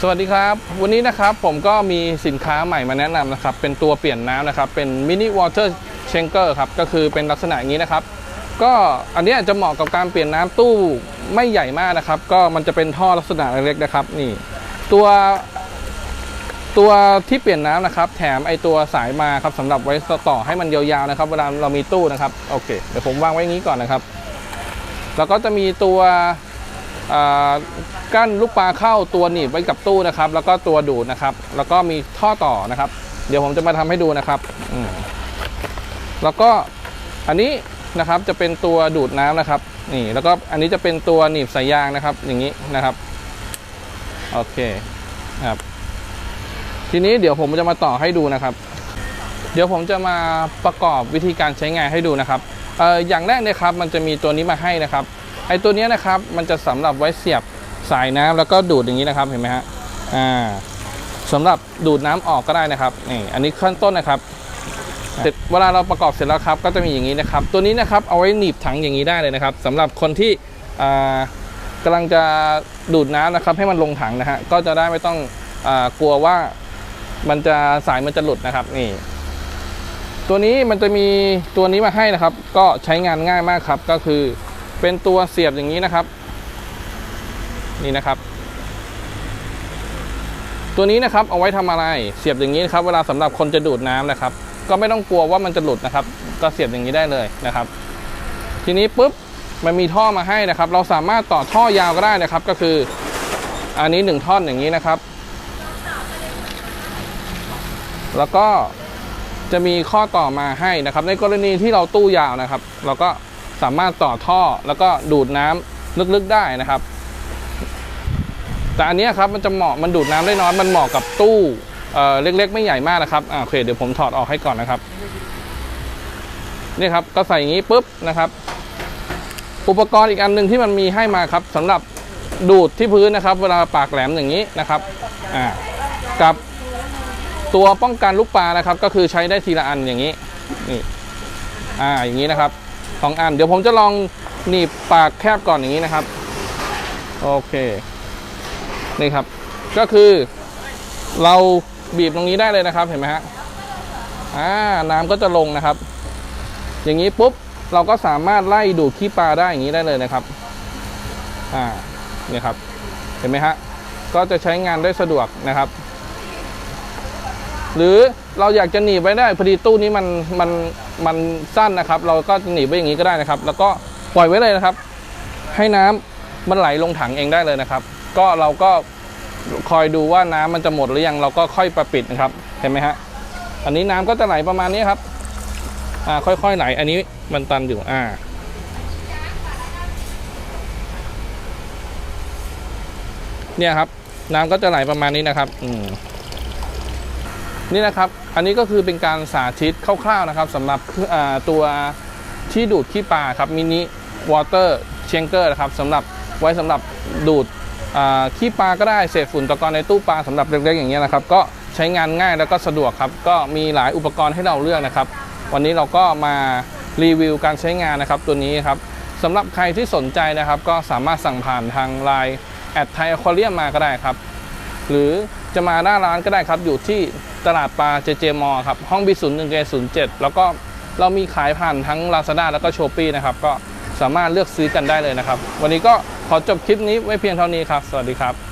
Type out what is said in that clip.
สวัสดีครับ วันนี้นะครับผมก็มีสินค้าใหม่มาแนะนำนะครับ เป็นตัวเปลี่ยนน้ำนะครับ เป็นมินิวอเตอร์เชงเกอร์ครับ ก็คือเป็นลักษณะอย่างนี้นะครับ ก็อันนี้จะเหมาะกับการเปลี่ยนน้ำตู้ไม่ใหญ่มากนะครับ ก็มันจะเป็นท่อลักษณะเล็กๆนะครับ นี่ ตัวตัวที่เปลี่ยนน้ำนะครับ แถมไอตัวสายมาครับสำหรับไว้ต่อให้มันยาวๆนะครับ เวลาเรามีตู้นะครับ โอเค เดี๋ยวผมวางไว้อย่างนี้ก่อนนะครับ แล้วก็จะมีตัว กั้นลูกปลาเข้าตัวหนีบไว้กับตู้นะครับ แล้วก็ตัวดูดนะครับ แล้วก็มีท่อต่อนะครับ เดี๋ยวผมจะมาทำให้ดูนะครับแล้วก็อันนี้นะครับจะเป็นตัวดูดน้ำนะครับ นี่แล้วก็อันนี้จะเป็นตัวหนีบสายยางนะครับ อย่างนี้นะครับโอเคครับทีนี้เดี๋ยวผมจะมาต่อให้ดูนะครับ เดี๋ยวผมจะมาประกอบวิธีการใช้งานให้ดูนะครับอออย่างแรกเลยครับ มันจะมีตัวนี้มาให้นะครับ ไอตัวนี้นะครับมันจะสำหรับไว้เสียบสายน้ำแล้วก็ดูดอย่างนี้นะครับเห็นไหมฮะอ่าสำหรับดูดน้ำออกก็ได้นะครับนี่อันนี้ขั้นต้นนะครับเสร็จเวลาเราประกอบเสร็จแล้วครับ ก็จะมีอย่างนี้นะครับ ตัวนี้นะครับเอาไว้หนีบถังอย่างนี้ได้เลยนะครับสำหรับคนที่อ่ากำลังจะดูดน้ำนะครับ ให้มันลงถังนะฮะก็จะได้ไม่ต้องอากลัวว่ามันจะสายมันจะหลุดนะครับนี่ตัวนี้มันจะมีตัวนี้มาให้นะครับ ก็ใช้งานง่ายมากครับก็คือ เป็นตัวเสียบอย่างนี้นะครับ นี่นะครับ ตัวนี้นะครับเอาไว้ทำอะไรเสียบอย่างนี้นะครับ เวลาสำหรับคนจะดูดน้ำนะครับ ก็ไม่ต้องกลัวว่ามันจะหลุดนะครับ ก็เสียบอย่างนี้ได้เลยนะครับ ทีนี้ปุ๊บมันมีท่อมาให้นะครับ เราสามารถต่อท่อยาวก็ได้นะครับ ก็คือ อันนี้หนึ่งท่อนอย่างนี้นะครับ แล้วก็จะมีข้อต่อมาให้นะครับ ในกรณีที่เราตู้ยาวนะครับ เราก็ สามารถต่อท่อแล้วก็ดูดน้ำลึกๆได้นะครับ แต่อันนี้ครับมันจะเหมาะมันดูดน้ำได้น้อยมันเหมาะกับตู้เเล็กๆ ไม่ใหญ่มากนะครับอ่าโอเคเดี๋ยวผมถอดออกให้ก่อนนะครับนี่ครับก็ใส่อย่างนี้ปุ๊บนะครับ อุปกรณ์อีกอันหนึ่งที่มันมีให้มาครับสำหรับดูดที่พื้นนะครับ เวลาปากแหลมอย่างนี้นะครับอ่ากับตัวป้องกันลูกปลานะครับ ก็คือใช้ได้ทีละอันอย่างนี้นี่อ่าอย่างนี้นะครับ สองอัน เดี๋ยวผมจะลองหนีบปากแคบก่อนอย่างนี้นะครับ โอเค นี่ครับ ก็คือเราบีบตรงนี้ได้เลยนะครับ เห็นไหมฮะอ่าน้ำก็จะลงนะครับ อย่างนี้ปุ๊บเราก็สามารถไล่ดูดขี้ปลาได้อย่างนี้ได้เลยนะครับ อ่า เนี่ยครับ เห็นไหมฮะ ก็จะใช้งานได้สะดวกนะครับ หรือเราอยากจะหนีบไว้ได้พอดีตู้นี้มันมันมันสั้นนะครับ เราก็หนีบไว้อย่างนี้ก็ได้นะครับ แล้วก็ปล่อยไว้เลยนะครับ ให้น้ำมันไหลลงถังเองได้เลยนะครับ ก็เราก็คอยดูว่าน้ำมันจะหมดหรือยังเราก็ค่อยประปิดนะครับเห็นไหมฮะอันนี้น้ำก็จะไหลประมาณนี้ครับอ่าค่อยๆไหลอันนี้มันตันอยู่อ่าเนี่ยครับ น้ำก็จะไหลประมาณนี้นะครับ อืม นี่นะครับ อันนี้ก็คือเป็นการสาธิตคร่าวๆนะครับสำหรับตัวที่ดูดขี้ปลาครับมินิวอเตอร์เชงเกอร์นะครับสำหรับไว้สำหรับดูดขี้ปลาก็ได้เศษฝุ่นตะกอนในตู้ปลาสำหรับเล็กๆอย่างเงี้ยนะครับ ก็ใช้งานง่ายแล้วก็สะดวกครับ ก็มีหลายอุปกรณ์ให้เราเลือกนะครับ วันนี้เราก็มารีวิวการใช้งานนะครับตัวนี้ครับสำหรับใครที่สนใจนะครับ ก็สามารถสั่งผ่านทางไลน์แอดไทยอควาเรียมมาก็ได้ครับ หรือจะมาหน้าร้านก็ได้ครับอยู่ที่ ตลาดปลาเจเจมอครับห้องบีศูนย์หนึ่งเจศูนย์เจ็ดแล้วก็เรามีขายผ่านทั้ง Lazada แล้วก็ s h o p e e นะครับก็สามารถเลือกซื้อกันได้เลยนะครับ วันนี้ก็ขอจบคลิปนี้ไว้เพียงเท่านี้ครับ สวัสดีครับ